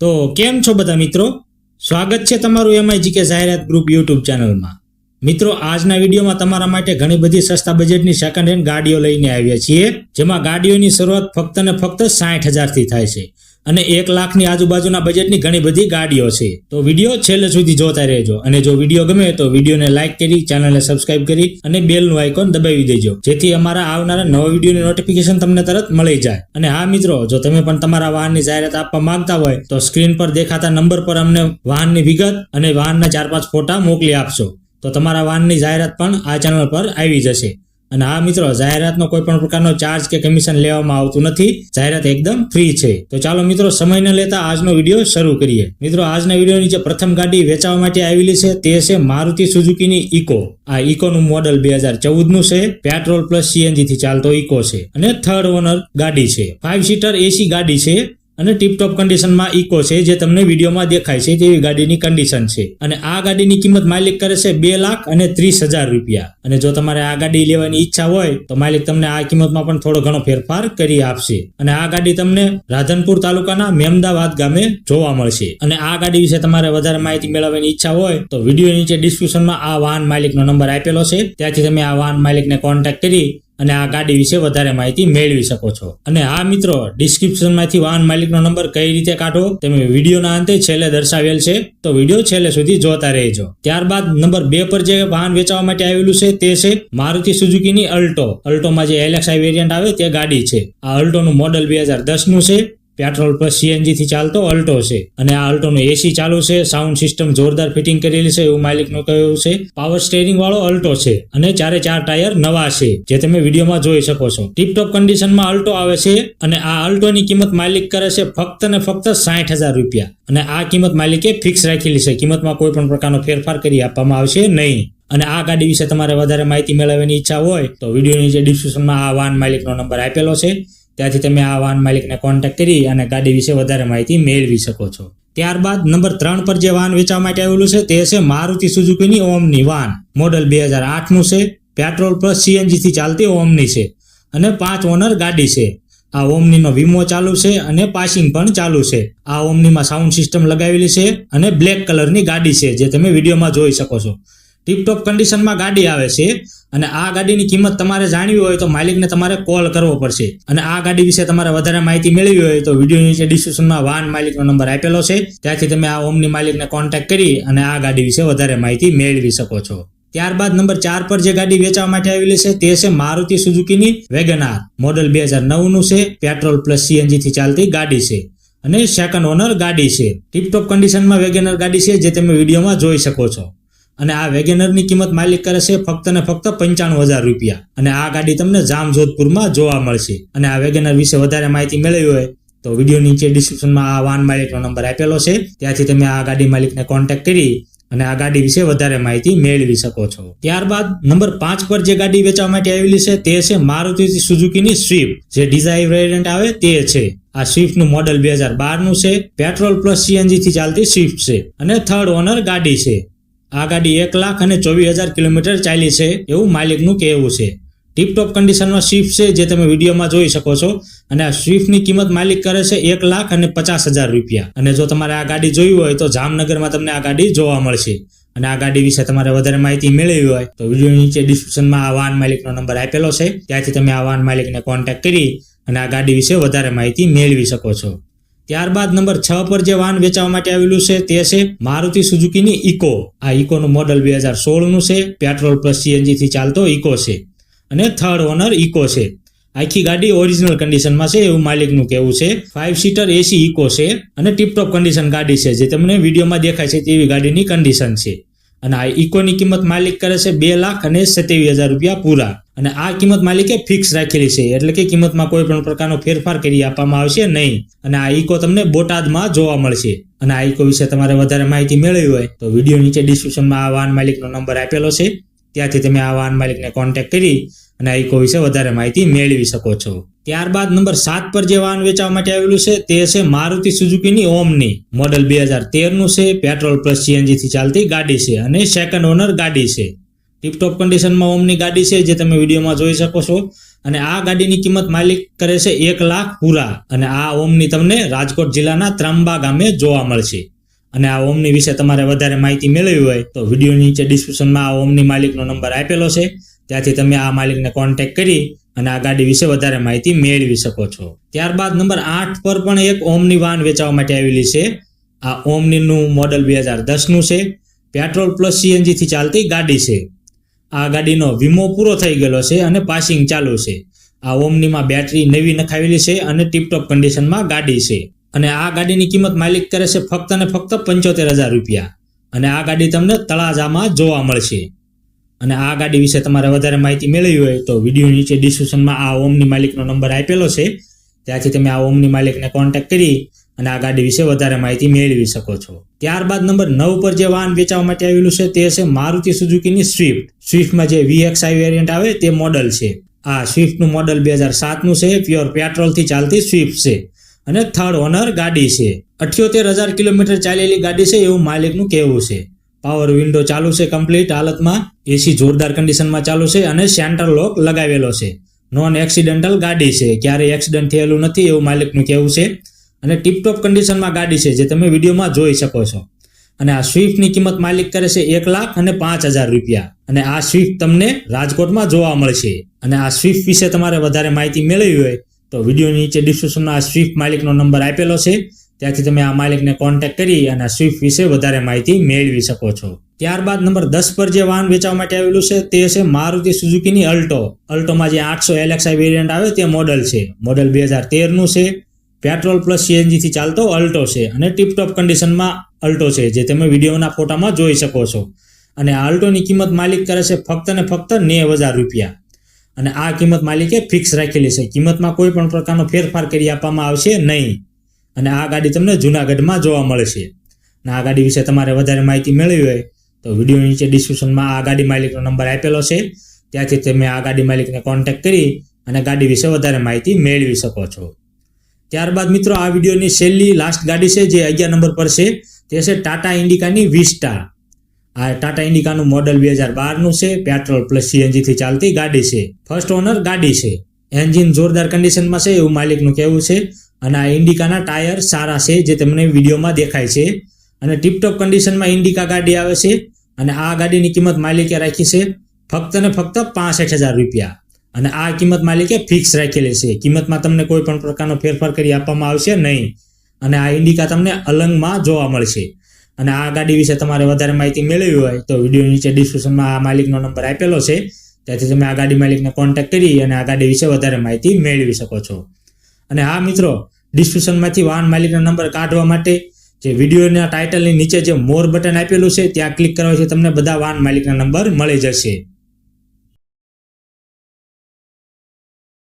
તો કેમ છો બધા મિત્રો? સ્વાગત છે તમારું એમઆઈ જીકે જાહેરાત ગ્રુપ યુટ્યુબ ચેનલમાં. મિત્રો, આજના વિડીયોમાં તમારા માટે ઘણી બધી સસ્તા બજેટની સેકન્ડ હેન્ડ ગાડીઓ લઈને આવ્યા છીએ, જેમાં ગાડીઓની શરૂઆત ફક્ત ને ફક્ત સાઠ હજારથી થાય છે. અને એક લાખની આજુબાજુના બજેટની ઘણી બધી ગાડીઓ છે. તો વીડિયો છેલ્લે સુધી જોતા રહેજો. અને જો વીડિયો ગમે તો વિડીયોને લાઇક કરી ચેનલને સબસ્ક્રાઇબ કરી અને બેલનું આઇકોન દબાવી દેજો. જેથી અમારા આવનારા નવા વિડીયોની નોટિફિકેશન તમને તરત મળી જાય. અને હા મિત્રો, જો તમે પણ તમારા વાહનની જાહેરાત આપવા માંગતા હોય, તો સ્ક્રીન પર દેખાતા નંબર પર અમને વાહનની વિગત અને વાહનના ચાર પાંચ ફોટા મોકલી આપશો. તો તમારા વાહનની જાહેરાત પણ આ ચેનલ પર આવી જશે. અને આ મિત્રો, જાહેરાતનો કોઈ પણ પ્રકારનો ચાર્જ કે કમિશન લેવામાં આવતું નથી. જાહેરાત એકદમ ફ્રી છે. તો ચાલો મિત્રો સમય ન લેતા આજનો વીડિયો શરૂ કરીએ. મિત્રો, આજના વિડીયોની જે પ્રથમ ગાડી વેચાવા માટે આવેલી છે, તે છે મારુતિ સુઝુકીની ઇકો. આ ઇકોનું મોડલ બે હજાર ચૌદનું છે. પેટ્રોલ પ્લસ સીએનજી થી ચાલતો ઇકો છે. અને થર્ડ ઓનર ગાડી છે. ફાઇવ સીટર એસી ગાડી છે. અને ટીપટોપ કન્ડિશનમાં ઇકો છે, જે તમને વિડીયોમાં દેખાય છે, તેવી ગાડીની કન્ડિશન છે. અને આ ગાડીની કિંમત માલિક કરે છે બે લાખ અને ત્રીસ હજાર રૂપિયા. અને જો તમારે આ ગાડી લેવાની ઈચ્છા હોય, તો માલિક તમને આ કિંમતમાં પણ થોડો ઘણો ફેરફાર કરી આપશે. અને આ ગાડી તમને રાધનપુર તાલુકાના મેમદાવાદ ગામે જોવા મળશે. અને આ ગાડી વિશે તમારે વધારે માહિતી મેળવવાની ઈચ્છા હોય, તો વીડિયો નીચે ડિસ્ક્રિપ્શનમાં આ વાહન માલિકનો નંબર આપેલો છે. ત્યાંથી તમે આ વાહન માલિકને કોન્ટેક્ટ કરી અને આ ગાડી વિશે વધારે માહિતી મેળવી શકો છો. અને આ મિત્રો ડિસ્ક્રિપ્શનમાંથી વાહન માલિકનો નંબર કઈ રીતે કાઢો તમે વિડીયોના અંતે છેલ્લે દર્શાવેલ છે, તો વીડિયો છેલ્લે સુધી જોતા રહેજો. ત્યારબાદ નંબર બે પર જે વાહન વેચવા માટે આવેલું છે તે છે મારુતિ સુઝુકીની અલ્ટો. અલ્ટોમાં જે એલેક્સાઈ વેરિયન્ટ આવે તે ગાડી છે. આ અલ્ટોનું મોડલ બે હજાર દસનું છે. પેટ્રોલ પ્લસ સીએનજીથી ચાલતો અલ્ટો છે. અને આ અલ્ટોનું એસી ચાલુ છે સાઉન્ડ સિસ્ટમ જોરદાર ફિટિંગ કરેલી છે એવું માલિકનું કહ્યું છે. પાવર સ્ટેરિંગ વાળો અલ્ટો છે અને ચારે ચાર ટાયર નવા છે, જે તમે વિડીયોમાં જોઈ શકો છો. ટીપટોપ કન્ડિશનમાં અલ્ટો આવે છે અને આ અલ્ટોની કિંમત માલિક કરે છે ફક્ત ને ફક્ત સાઠ હજાર રૂપિયા. અને આ કિંમત માલિકે ફિક્સ રાખેલી છે. કિંમતમાં કોઈ પણ પ્રકારનો ફેરફાર કરી આપવામાં આવશે નહીં. અને આ ગાડી વિશે તમારે વધારે માહિતી મેળવવાની ઈચ્છા હોય તો વિડીયોની જે ડિસ્ક્રિપ્શનમાં આ વાહન માલિકનો નંબર આપેલો છે. ત્યાંથી તમે આ વાહન માલિકને કોન્ટેક્ટ કરી અને ગાડી વિશે વધારે માહિતી મેળવી શકો છો. ત્યારબાદ નંબર ત્રણ પર જે વાહન વેચવા માટે આવેલું છે તે છે મારુતિ સુઝુકીની ઓમની વાહન. મોડલ બે હજાર આઠનું છે, પેટ્રોલ પ્લસ સીએનજીથી ચાલતી ઓમની છે અને પાંચ ઓનર ગાડી છે. આ ઓમનીનો વીમો ચાલુ છે અને પાસિંગ પણ ચાલુ છે. આ ઓમનીમાં સાઉન્ડ સિસ્ટમ લગાવેલી છે અને બ્લેક કલરની ગાડી છે જે તમે વિડીયોમાં જોઈ શકો છો. ટીપટોપ કન્ડિશનમાં ગાડી આવે છે અને આ ગાડીની કિંમત તમારે જાણવી હોય તો માલિકને તમારે કોલ કરવો પડશે. અને આ ગાડી વિશે તમારે વધારે માહિતી મેળવી હોય તો વીડિયો નીચે ડિસ્ક્રિપ્શનમાં વાહન માલિકનો નંબર આપેલો છે. ત્યાંથી તમે આ ઓમની માલિકને કોન્ટેક્ટ કરી અને આ ગાડી વિશે વધારે માહિતી મેળવી શકો છો. ત્યારબાદ નંબર ચાર પર જે ગાડી વેચવા માટે આવેલી છે તે છે મારુતિ સુઝુકીની વેગનાર. મોડલ બે હજાર નવનું છે. પેટ્રોલ પ્લસ સીએનજી થી ચાલતી ગાડી છે. અને સેકન્ડ ઓનર ગાડી છે. ટીપટોપ કન્ડિશનમાં વેગેનર ગાડી છે જે તમે વિડીયોમાં જોઈ શકો છો. અને આ વેગેનરની કિંમત માલિક કરે છે ફક્ત ને ફક્ત પંચાણું હજાર રૂપિયા. અને આ ગાડી તમને જામજોધપુરમાં જોવા મળશે. અને આ વેગેનર વિશે વધારે માહિતી મેળવી હોય તો વીડિયો નીચે ડિસ્ક્રિપ્શનમાં આ વાહન માલિકનો નંબર આપેલો છે. ત્યાંથી તમે આ ગાડી માલિકને કોન્ટેક્ટ કરી અને આ ગાડી વિશે વધારે માહિતી મેળવી શકો છો. ત્યારબાદ નંબર પાંચ પર જે ગાડી વેચવા માટે આવેલી છે તે છે મારુતિ સુઝુકીની સ્વિફ્ટ. જે ડિઝાઇર વેરિયન્ટ આવે તે છે. આ સ્વિફ્ટનું મોડલ બે હજાર બારનું છે. પેટ્રોલ પ્લસ સીએનજી થી ચાલતી સ્વિફ્ટ છે. અને થર્ડ ઓનર ગાડી છે. આ ગાડી એક લાખ અને ચોવીસ હજાર કિલોમીટર ચાલી છે એવું માલિકનું કહેવું છે. ટીપટોપ કન્ડિશનમાં સ્વિફ્ટ છે જે તમે વિડીયોમાં જોઈ શકો છો. અને આ સ્વિફ્ટની કિંમત માલિક કરે છે એક લાખ અને પચાસ હજાર રૂપિયા. અને જો તમારે આ ગાડી જોઈ હોય તો જામનગરમાં તમને આ ગાડી જોવા મળશે. અને આ ગાડી વિશે તમારે વધારે માહિતી મેળવી હોય તો વીડિયો નીચે ડિસ્ક્રિપ્શનમાં આ વાહન માલિકનો નંબર આપેલો છે. ત્યાંથી તમે આ વાહન માલિકને કોન્ટેક્ટ કરી અને આ ગાડી વિશે વધારે માહિતી મેળવી શકો છો. ત્યારબાદ નંબર છ પર જે વાહન વેચવા માટે આવેલું છે તે છે મારુતિ સુઝુકીની ઇકો. આ ઇકોનું મોડલ બે હજાર સોળનું છે. પેટ્રોલ પ્લસ સીએનજીથી ચાલતો ઇકો છે. અને થર્ડ ઓનર ઇકો છે. આખી ગાડી ઓરિજિનલ કન્ડિશનમાં છે એવું માલિકનું કહેવું છે. ફાઇવ સીટર એસી ઇકો છે અને ટીપટોપ કન્ડિશન ગાડી છે. જે તમને વિડીયોમાં દેખાય છે તેવી ગાડીની કન્ડિશન છે. અને આ ઇકોની કિંમત માલિક કરે છે બે લાખ અને સત્યાવીસ હજાર રૂપિયા પૂરા. અને આ કિંમત માલિકે ફિક્સ રાખેલી છે. એટલે કે કિંમતમાં કોઈ પણ પ્રકારનો ફેરફાર કરી આપવામાં આવશે નહીં. અને આ ઇકો તમને બોટાદમાં જોવા મળશે. અને આ ઇકો વિશે તમારે વધારે માહિતી મેળવી હોય તો વીડિયો નીચે ડિસ્ક્રિપ્શનમાં આ વાહન માલિકનો નંબર આપેલો છે. ત્યાંથી તમે આ વાહન માલિકને કોન્ટેક્ટ કરી અને આ ઇકો વિશે વધારે માહિતી મેળવી શકો છો. ત્યારબાદ નંબર સાત પર જે વાહન વેચવા માટે આવેલું છે તે છે મારુતિ સુઝુકીની ઓમની. મોડલ બે હજાર તેરનું છે, પેટ્રોલ પ્લસ સીએનજીથી ચાલતી ગાડી છે અને સેકન્ડ ઓનર ગાડી છે. ટીપટોપ કન્ડિશનમાં ઓમની ગાડી છે જે તમે વિડીયોમાં જોઈ શકો છો. અને આ ગાડીની કિંમત માલિક કરે છે એક લાખ પૂરા. અને આ ઓમની તમને રાજકોટ જિલ્લાના ત્રાંબા ગામે જોવા મળશે. અને આ ઓમની વિશે તમારે વધારે માહિતી મેળવવી હોય તો વીડિયો નીચે ડિસ્ક્રિપ્શનમાં આ ઓમની માલિકનો નંબર આપેલો છે. ત્યાંથી તમે આ માલિકને કોન્ટેક્ટ કરી અને આ ગાડી વિશે વધારે માહિતી મેળવી શકો છો. ત્યારબાદ નંબર આઠ પર પણ એક ઓમની વાન વેચવા માટે આવેલી છે. આ ઓમનીનું મોડલ બે હજાર દસનું છે. પેટ્રોલ પ્લસ સીએનજીથી ચાલતી ગાડી છે. આ ગાડીનો વીમો પૂરો થઈ ગયેલો છે અને પાસિંગ ચાલુ છે. આ ઓમનીમાં બેટરી નવી નખાવેલી છે અને ટીપટોપ કન્ડિશનમાં ગાડી છે. અને આ ગાડીની કિંમત માલિક કરે છે ફક્ત અને ફક્ત પંચોતેર હજાર રૂપિયા. અને આ ગાડી તમને તળાજામાં જોવા મળશે. અને આ ગાડી વિશે તમારે વધારે માહિતી મેળવી હોય તો વીડિયો નીચે ડિસ્ક્રિપ્શનમાં આ ઓમની માલિકનો નંબર આપેલો છે. ત્યાંથી તમે આ ઓમની માલિકને કોન્ટેક્ટ કરી અને આ ગાડી વિશે વધારે માહિતી મેળવી શકો છો. ત્યારબાદ નંબર નવ પર જે વાહન વેચવા માટે આવેલું છે તે છે મારુતિ સુઝુકીની સ્વિફ્ટ. સ્વિફ્ટમાં જે વીએક્સઆઈ વેરિયન્ટ આવે તે મોડલ છે. આ સ્વિફ્ટનું મોડલ બે હજાર સાતનું છે પ્યોર પેટ્રોલથી ચાલતી સ્વિફ્ટ છે. અને થર્ડ ઓનર ગાડી છે. અઠ્યોતેર હજાર કિલોમીટર ચાલેલી ગાડી છે એવું માલિકનું કહેવું છે. પાવર વિન્ડો ચાલુ છે કમ્પ્લીટ હાલતમાં એસી જોરદાર કન્ડિશનમાં ચાલુ છે અને સેન્ટર લોક લગાવેલો છે. નોન એક્સિડેન્ટલ ગાડી છે. ક્યારેય એક્સિડન્ટ થયેલું નથી એવું માલિકનું કહેવું છે. અને ટીપટોપ કન્ડિશનમાં ગાડી છે, જે તમે વિડીયોમાં જોઈ શકો છો. અને આ સ્વિફ્ટની કિંમત માલિક કરે છે એક લાખ અને પાંચ હજાર રૂપિયા. અને આ સ્વિફ્ટ તમને રાજકોટમાં જોવા મળશે. અને આ સ્વિફ્ટ વિશે તમારે વધારે માહિતી મેળવી હોય, તો વીડિયો નીચે ડિસ્ક્રિપ્શનમાં આ સ્વિફ્ટ માલિકનો નંબર આપેલો છે. ત્યાંથી તમે આ માલિકને કોન્ટેક્ટ કરી અને સ્વિફ્ટ વિશે વધારે માહિતી મેળવી શકો છો. ત્યારબાદ નંબર દસ પર જે વાહન વેચવા માટે આવેલું છે, તે છે મારુતિ સુઝુકીની અલ્ટો અલ્ટોમાં જે આઠસો એલએક્સઆઈ વેરિયન્ટ આવે, તે મોડલ છે. મોડલ બે હજાર તેરનું છે. પેટ્રોલ પ્લસ સીએનજીથી ચાલતો અલ્ટો છે અને ટીપટોપ કન્ડિશનમાં અલ્ટો છે, જે તમે વિડીયોના ફોટામાં જોઈ શકો છો. અને આ અલ્ટોની કિંમત માલિક કરે છે ફક્ત ને ફક્ત નેવ હજાર રૂપિયા. અને આ કિંમત માલિકે ફિક્સ રાખેલી છે. કિંમતમાં કોઈ પણ પ્રકારનો ફેરફાર કરી આપવામાં આવશે નહીં. અને આ ગાડી તમને જુનાગઢમાં જોવા મળશે. અને આ ગાડી વિશે તમારે વધારે માહિતી મેળવી હોય તો વીડિયો નીચે ડિસ્ક્રિપ્શનમાં આ ગાડી માલિકનો નંબર આપેલો છે. ત્યાંથી તમે આ ગાડી માલિકને કોન્ટેક્ટ કરી અને ગાડી વિશે વધારે માહિતી મેળવી શકો છો. ત્યારબાદ મિત્રો આ વિડીયોની છેલ્લી લાસ્ટ ગાડી છે, જે અગિયાર નંબર પર છે, તે છે ટાટા ઇન્ડિકાની વિસ્ટા આ ટાટા ઇન્ડિકાનું મોડલ બે હજાર બારનું છે પેટ્રોલ પ્લસ સીએનજીથી ચાલતી ગાડી છે. ફર્સ્ટ ઓનર ગાડી છે. એન્જિન જોરદાર કન્ડિશનમાં છે, એવું માલિકનું કહેવું છે. અને આ ઇન્ડિકાના ટાયર સારા છે, જે તમને વિડીયોમાં દેખાય છે. અને ટીપટોપ કન્ડિશનમાં ઇન્ડિકા ગાડી આવે છે. અને આ ગાડીની કિંમત માલિકે રાખી છે, ફક્ત ને ફક્ત પાસઠ હજાર રૂપિયા. અને આ કિંમત માલિકે ફિક્સ રાખેલી છે. કિંમતમાં તમને કોઈ પણ પ્રકારનો ફેરફાર કરી આપવામાં આવશે નહીં. અને આ ઇન્ડિકા તમને અલંગમાં જોવા મળશે. અને આ ગાડી વિશે તમારે વધારે માહિતી મેળવી હોય તો વીડિયો નીચે ડિસ્ક્રિપ્શનમાં આ માલિકનો નંબર આપેલો છે. ત્યાંથી તમે આ ગાડી માલિકને કોન્ટેક્ટ કરી અને આ ગાડી વિશે વધારે માહિતી મેળવી શકો છો. અને હા મિત્રો ડિસ્ક્રિપ્શનમાંથી વાહન માલિકનો નંબર કાઢવા માટે જે વિડીયોના ટાઇટલની નીચે જે મોર બટન આપેલું છે, ત્યાં ક્લિક કરવાથી તમને બધા વાહન માલિકના નંબર મળી જશે.